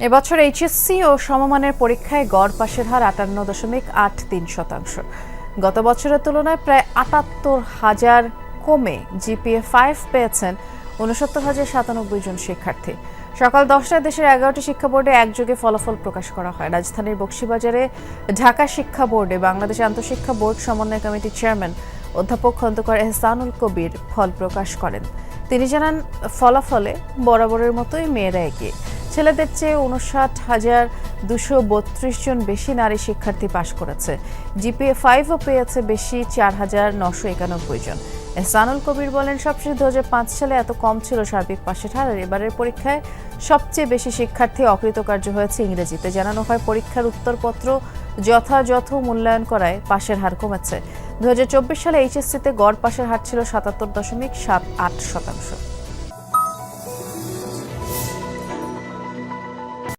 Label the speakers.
Speaker 1: এবছর এইচএসসি ও সমমানের পরীক্ষায় গড় পাশের হার আটান্ন দশমিক আট তিন শতাংশ। গত বছরের তুলনায় প্রায় আটাত্তর হাজার কমে জিপিএ ফাইভ পেয়েছেন উনসত্তর হাজার সাতানব্বই জন শিক্ষার্থী। সকাল দশটায় দেশের এগারোটি শিক্ষা বোর্ডে একযোগে ফলাফল প্রকাশ করা হয়। রাজধানীর বক্সিবাজারে ঢাকা শিক্ষা বোর্ডে বাংলাদেশ আন্তঃশিক্ষা বোর্ড সমন্বয় কমিটির চেয়ারম্যান অধ্যাপক খন্দকার এহসানুল কবির ফল প্রকাশ করেন। তিনি জানান, ফলাফলে বরাবরের মতোই মেয়েরা এগিয়ে। ছেলেদের চেয়ে উনষাট হাজার দুশো বত্রিশ জন বেশি নারী শিক্ষার্থী পাশ করেছে। জিপিএ ফাইভও পেয়েছে বেশি, চার হাজার নশো একানব্বই জন। এহসানুল কবির বলেন, সবশেষে দু সালে এত কম ছিল সার্বিক পাশের হার আর এবারের পরীক্ষায় সবচেয়ে বেশি শিক্ষার্থী অকৃতকার্য হয়েছে ইংরেজিতে। জানানো হয়, পরীক্ষার উত্তরপত্র যথাযথ মূল্যায়ন করায় পাশের হার কমেছে। দু হাজার চব্বিশ সালে এইচএসসিতে গড় পাশের হার ছিল সাতাত্তর দশমিক সাত আট শতাংশ।